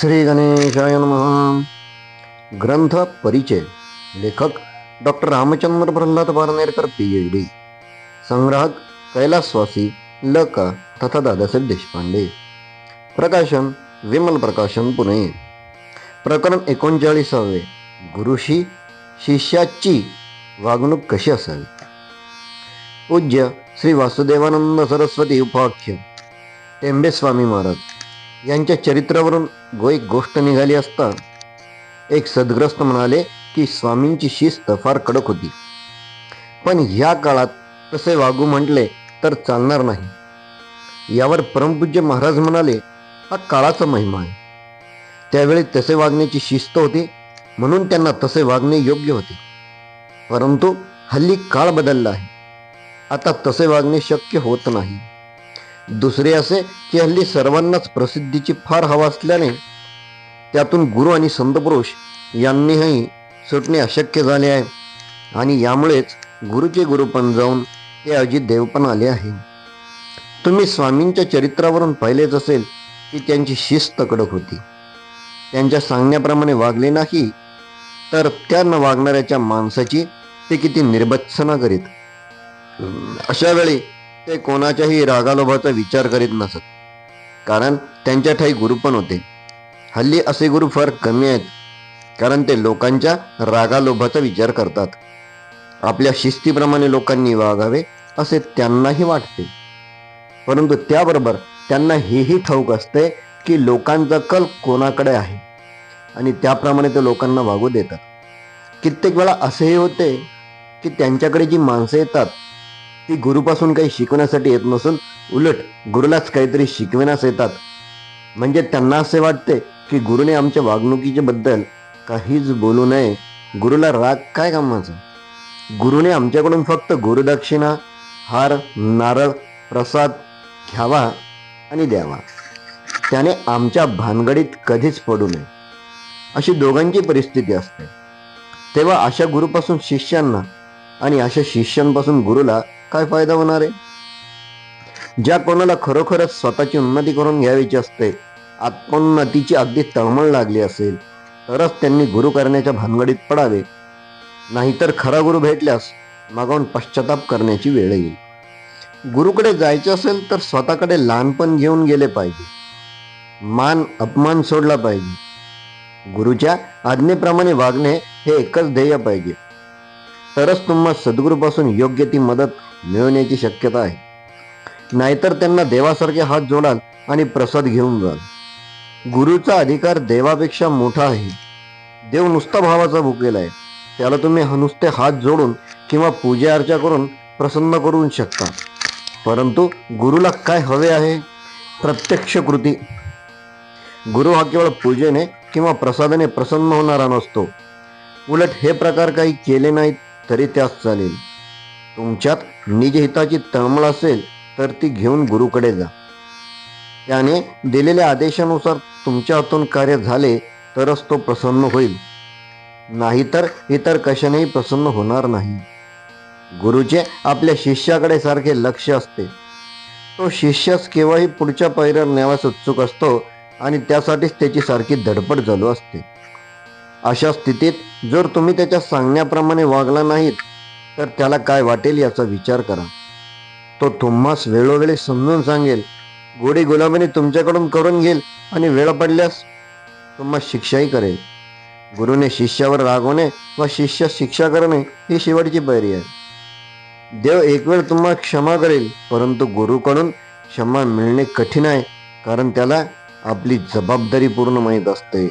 श्री गणेशाय नमः. ग्रंथ परिचय. लेखक doctor Ramchandra Pralhad Parnerkar P H D संग्राहक कैलासवासी ल का तथा दादासाहेब देशपांडे. प्रकाशन विमल प्रकाशन पुणे. प्रकरण एकोणचाळीसावे. गुरुशी शिष्याची वागणूक कशी असावी? पूज्य श्री वासुदेवानंद सरस्वती उपाख्य. टेंबेस्वामी महाराज. यांच्या चरित्रावरून गो एक गोष्ट निघाली असता एक सद्ग्रस्त म्हणाले की स्वामींची शिस्त फार कडक होती. पण ह्या काळात तसे वागू म्हटले तर चालणार नाही. यावर परमपूज्य महाराज म्हणाले हा काळाचा महिमा आहे. त्यावेळी तसे वागण्याची शिस्त होती म्हणून त्यांना तसे वागणे योग्य होते. परंतु हल्ली काळ बदलला आहे. आता तसे वागणे शक्य होत नाही. दुसरे असे की हल्ली सर्वांनाच प्रसिद्धीची फार हवा असल्याने त्यातून गुरु आणि संतपुरुष यांनीही सुटणे अशक्य झाले आहे. आणि यामुळेच गुरुचे गुरुपण जाऊन ते अजित देवपण आले आहे. तुम्ही स्वामींच्या चरित्रावरून पाहिलेच असेल की त्यांची शिस्त कडक होती. त्यांच्या सांगण्याप्रमाणे वागले नाही तर त्या न वागणाऱ्याच्या माणसाची ते किती निर्बत्सना करीत. अशा वेळी ते कोणाच्याही रागालोभाचा विचार करीत नसत. कारण त्यांच्या ठाई गुरु पण होते. हल्ली असे गुरु फार कमी आहेत. कारण ते लोकांच्या रागालोभाचा विचार करतात. आपल्या शिस्तीप्रमाणे लोकांनी वागावे असे त्यांनाही वाटते. परंतु त्याबरोबर त्यांना हेही ठाऊक असते की लोकांचा कल कोणाकडे आहे? आणि त्याप्रमाणे ते लोकांना वागू देतात. कित्येक वेळा असेही होते की त्यांच्याकडे जी माणसं येतात ती गुरुपासून काही शिकवण्यासाठी येत नसून उलट गुरुलाच काहीतरी शिकविण्यास येतात. म्हणजे त्यांना असे वाटते की गुरुने आमच्या वागणुकीच्या बद्दल काहीच बोलू नये. गुरुला राग काय कामाचा? गुरुने आमच्याकडून फक्त गुरुदक्षिणा हार नारळ प्रसाद घ्यावा आणि द्यावा. त्याने आमच्या भानगडीत कधीच पडू नये. अशी दोघांची परिस्थिती असते. तेव्हा अशा गुरुपासून शिष्यांना आणि अशा शिष्यांपासून गुरुला काय फायदा होणार आहे? ज्या कोणाला खरोखरच स्वतःची उन्नती करून घ्यावीची असते आत्मोन्नतीची अगदी तळमळ लागली असेल तरच त्यांनी गुरु करण्याच्या भानगडीत पडावे. नाहीतर खरा गुरु भेटल्यास मागावून पश्चाताप करण्याची वेळ येईल. गुरुकडे जायचे असेल तर स्वतःकडे लहानपण घेऊन गेले पाहिजे. मान अपमान सोडला पाहिजे. गुरुच्या आज्ञेप्रमाणे वागणे हे एकच ध्येय पाहिजे. तरच तुम्हाला सद्गुरूपासून योग्य ती मदत मिळवण्याची शक्यता आहे. नाहीतर त्यांना देवासारखे हात जोडाल आणि प्रसाद घेऊन जाल. गुरुचा अधिकार देवापेक्षा मोठा आहे. देव नुसता भावाचा भुकेला आहे. त्याला तुम्ही नुसते हात जोडून किंवा पूजा अर्चा करून प्रसन्न करू शकता. परंतु गुरुला काय हवे आहे? प्रत्यक्ष कृती. गुरु हा केवळ पूजेने किंवा प्रसादाने प्रसन्न होणारा नसतो. उलट हे प्रकार काही केले नाहीत तरी त्यास चालेल. तुमच्यात निजहिताची तळमळ असेल तर ती घेऊन गुरुकडे जा. त्याने दिलेल्या आदेशानुसार तुमच्या हातून कार्य झाले तरच तो प्रसन्न होईल. नाहीतर इतर कशानेही प्रसन्न होणार नाही. गुरुचे आपल्या शिष्याकडे सारखे लक्ष असते. तो शिष्यास केव्हाही पुढच्या पायऱ्यावर न्यावास उत्सुक असतो आणि त्यासाठीच त्याची सारखी धडपड चालू असते. अशा स्थितीत जर तुम्ही त्याच्या सांगण्याप्रमाणे वागला नाहीत तर त्याला काय वाटेल याचा विचार करा. तो तुम्हास वेळोवेळी समजून सांगेल गोडी गुलाबीने तुमच्याकडून करून घेईल आणि वेळ पडल्यास तुम्हा शिक्षाही करेल. गुरुने शिष्यावर रागवणे व शिष्य शिक्षा करणे ही शेवटची पायरी आहे. देव एक वेळ तुम्हा क्षमा करेल परंतु गुरुकडून क्षमा मिळणे कठीण आहे कारण त्याला आपली जबाबदारी पूर्ण माहीत असते.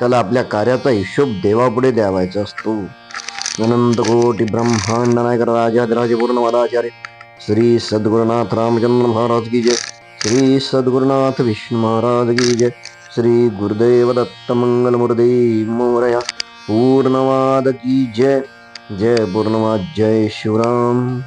त्याला आपल्या कार्याचा हिशोब देवापुढे द्यावायचा असतो. अनंतकोटी ब्रह्मांड नायक राजाधिराज पूर्णवादाचार्य श्री सद्गुरुनाथ रामचंद्र महाराज की जय। श्री सद्गुरुनाथ विष्णू महाराज की जय। श्री गुरुदेव दत्त मंगल मुरदे मोरया। पूर्णवाद की जय। जय पूर्णवाद जय शिवराम।